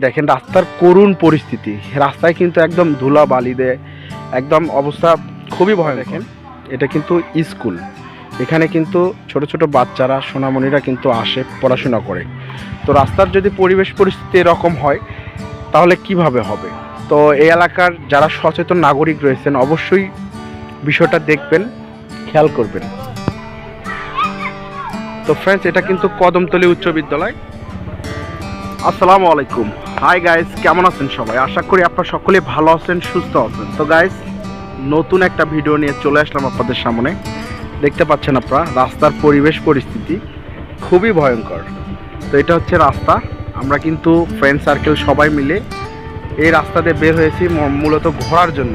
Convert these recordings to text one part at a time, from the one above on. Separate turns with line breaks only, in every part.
দেখেন, রাস্তার করুণ পরিস্থিতি। রাস্তায় কিন্তু একদম ধুলা বালি দেয় একদম অবস্থা খুবই ভয় দেখেন, এটা কিন্তু স্কুল। এখানে কিন্তু ছোট ছোট বাচ্চারা, সোনামণিরা কিন্তু আসে, পড়াশোনা করে। তো রাস্তার যদি পরিবেশ পরিস্থিতি এরকম হয়, তাহলে কীভাবে হবে? তো এই এলাকার যারা সচেতন নাগরিক রয়েছেন, অবশ্যই বিষয়টা দেখবেন, খেয়াল করবেন। তো ফ্রেন্ডস এটা কিন্তু কদমতলী উচ্চ বিদ্যালয়। আসসালামু আলাইকুম। হাই গাইস কেমন আছেন সবাই? আশা করি আপনারা সকলে ভালো আছেন, সুস্থ আছেন। তো গাইস নতুন একটা ভিডিও নিয়ে চলে আসলাম আপনাদের সামনে। দেখতে পাচ্ছেন আপনারা, রাস্তার পরিবেশ পরিস্থিতি খুবই ভয়ঙ্কর। তো এটা হচ্ছে রাস্তা। আমরা কিন্তু ফ্রেন্ড সার্কেল সবাই মিলে এই রাস্তা দিয়ে বের হয়েছি মূলত ঘোরার জন্য।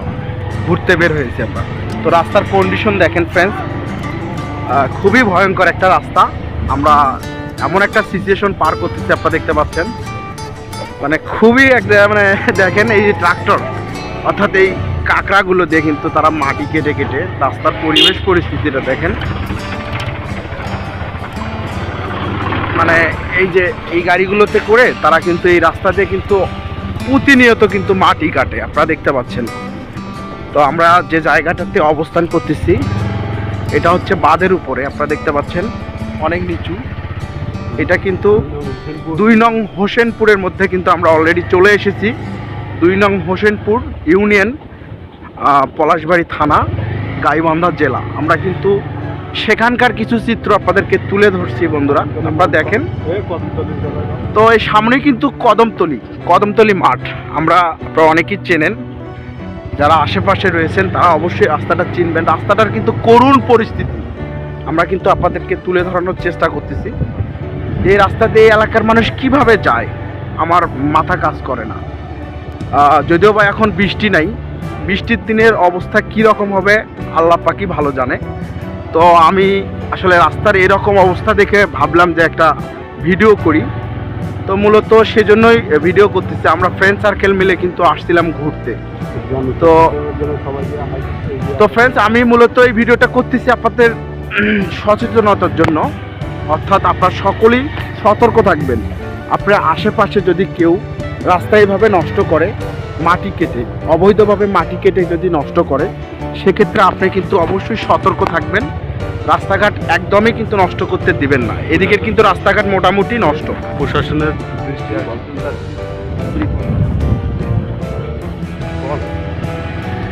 ঘুরতে বের হয়েছি আমরা। তো রাস্তার কন্ডিশন দেখেন ফ্রেন্ডস খুবই ভয়ঙ্কর একটা রাস্তা। আমরা এমন একটা সিচুয়েশন পার করতেছি, আপনারা দেখতে পাচ্ছেন। মানে খুবই একটা মানে দেখেন এই যে ট্রাক্টর অর্থাৎ এই কাঁকড়াগুলো দিয়ে কিন্তু তারা মাটি কেটে কেটে রাস্তার পরিবেশ পরিস্থিতিটা দেখেন। মানে এই যে এই গাড়িগুলোতে করে তারা কিন্তু এই রাস্তা দিয়ে কিন্তু প্রতিনিয়ত কিন্তু মাটি কাটে, আপনারা দেখতে পাচ্ছেন। তো আমরা যে জায়গাটাতে অবস্থান করতেছি, এটা হচ্ছে বাঁধের উপরে, আপনারা দেখতে পাচ্ছেন, অনেক নিচু। এটা কিন্তু দুই নং হোসেনপুরের মধ্যে কিন্তু আমরা অলরেডি চলে এসেছি। দুই নং হোসেনপুর ইউনিয়ন পলাশবাড়ি থানা, গাইবান্ধা জেলা। আমরা কিন্তু সেখানকার কিছু চিত্র আপনাদেরকে তুলে ধরছি বন্ধুরা। আপনারা দেখেন। তো এই সামনেই কিন্তু কদমতলি কদমতলি মাঠ। আমরা আপনারা অনেকেই চেনেন। যারা আশেপাশে রয়েছেন, তারা অবশ্যই রাস্তাটা চিনবেন। রাস্তাটার কিন্তু করুণ পরিস্থিতি। আমরা কিন্তু আপনাদেরকে তুলে ধরানোর চেষ্টা করতেছি। এই রাস্তা দিয়ে এলাকার মানুষ কীভাবে যায়, আমার মাথা কাজ করে না। যদিও বা এখন বৃষ্টি নাই, বৃষ্টির দিনের অবস্থা কি রকম হবে, আল্লাহ পাকি ভালো জানে। তো আমি আসলে রাস্তার এরকম অবস্থা দেখে ভাবলাম যে একটা ভিডিও করি। তো মূলত সেজন্যই ভিডিও করতেছি, আমরা ফ্রেন্ড সার্কেল মিলে কিন্তু আসছিলাম ঘুরতে। তো তো ফ্রেন্ডস আমি মূলত এই ভিডিওটা করতেছি আপনাদের সচেতনতার জন্য। অর্থাৎ আপনারা সকলেই সতর্ক থাকবেন। আপনার আশেপাশে যদি কেউ রাস্তায় এভাবে নষ্ট করে, মাটি কেটে, অবৈধভাবে মাটি কেটে যদি নষ্ট করে, সেক্ষেত্রে আপনি কিন্তু অবশ্যই সতর্ক থাকবেন। রাস্তাঘাট একদমই কিন্তু নষ্ট করতে দিবেন না। এদিকের কিন্তু রাস্তাঘাট মোটামুটি নষ্ট।
প্রশাসনের দৃষ্টি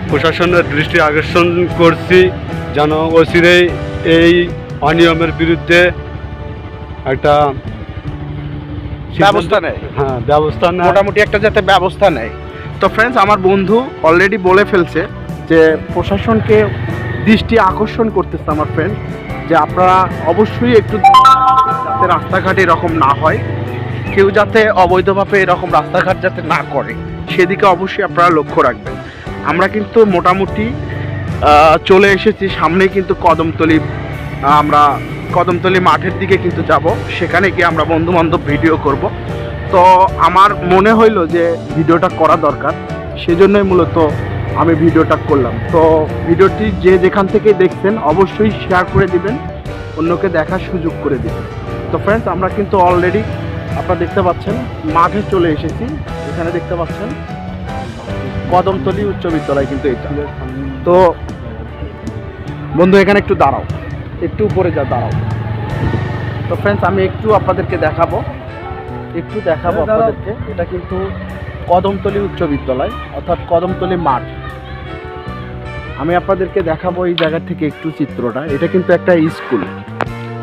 প্রশাসনের দৃষ্টি আকর্ষণ করছি। যেন অচিরেই এই অনিয়মের বিরুদ্ধে একটা
ব্যবস্থা নেয়।
হ্যাঁ ব্যবস্থা নেয়।
মোটামুটি একটা যাতে ব্যবস্থা নেয়। তো ফ্রেন্ডস আমার বন্ধু অলরেডি বলে ফেলছে যে প্রশাসনকে দৃষ্টি আকর্ষণ করতেছে আমার ফ্রেন্ড যে আপনারা অবশ্যই একটু যাতে রাস্তাঘাট এরকম না হয় কেউ যাতে অবৈধভাবে এরকম রাস্তাঘাট যাতে না করে সেদিকে অবশ্যই আপনারা লক্ষ্য রাখবেন। আমরা কিন্তু মোটামুটি চলে এসেছি সামনেই কিন্তু কদমতলি আমরা কদমতলি মাঠের দিকে কিন্তু যাব। সেখানে গিয়ে আমরা বন্ধু বান্ধব ভিডিও করব। তো আমার মনে হইল যে ভিডিওটা করা দরকার। সেজন্যই মূলত আমি ভিডিওটা করলাম। তো ভিডিওটি যে যেখান থেকে দেখছেন, অবশ্যই শেয়ার করে দিবেন। অন্যকে দেখার সুযোগ করে দিবেন। তো ফ্রেন্ডস আমরা কিন্তু অলরেডি আপনারা দেখতে পাচ্ছেন, মাঠে চলে এসেছি। এখানে দেখতে পাচ্ছেন, কদমতলি উচ্চ বিদ্যালয় কিন্তু এটা। তো বন্ধু, এখানে একটু দাঁড়াও। একটু উপরে যা দাঁড়াও। তো ফ্রেন্ডস আমি একটু আপনাদেরকে দেখাবো। একটু দেখাবো আপনাদেরকে। এটা কিন্তু কদমতলি উচ্চ বিদ্যালয় অর্থাৎ কদমতলি মাঠ। আমি আপনাদেরকে দেখাবো এই জায়গা থেকে একটু চিত্রটা। এটা কিন্তু একটা স্কুল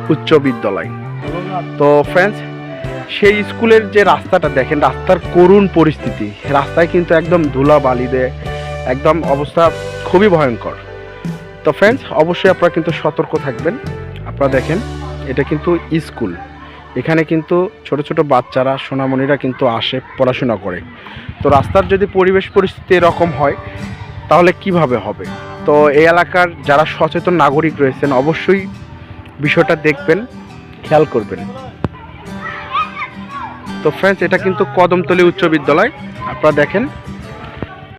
উচ্চ বিদ্যালয়। তো ফ্রেন্ডস সেই স্কুলের যে রাস্তাটা দেখেন রাস্তার করুণ পরিস্থিতি। রাস্তায় কিন্তু একদম ধুলা বালি দেয় একদম অবস্থা খুবই ভয়ঙ্কর। তো ফ্রেন্ডস অবশ্যই আপনারা কিন্তু সতর্ক থাকবেন। আপনারা দেখেন, এটা কিন্তু স্কুল। এখানে কিন্তু ছোট ছোট বাচ্চারা, সোনামণিরা কিন্তু আসে, পড়াশোনা করে। তো রাস্তার যদি পরিবেশ পরিস্থিতি এরকম হয়, তাহলে কীভাবে হবে? তো এই এলাকার যারা সচেতন নাগরিক রয়েছেন, অবশ্যই বিষয়টা দেখবেন, খেয়াল করবেন। তো ফ্রেন্ডস এটা কিন্তু কদমতলী উচ্চ বিদ্যালয়। আপনারা দেখেন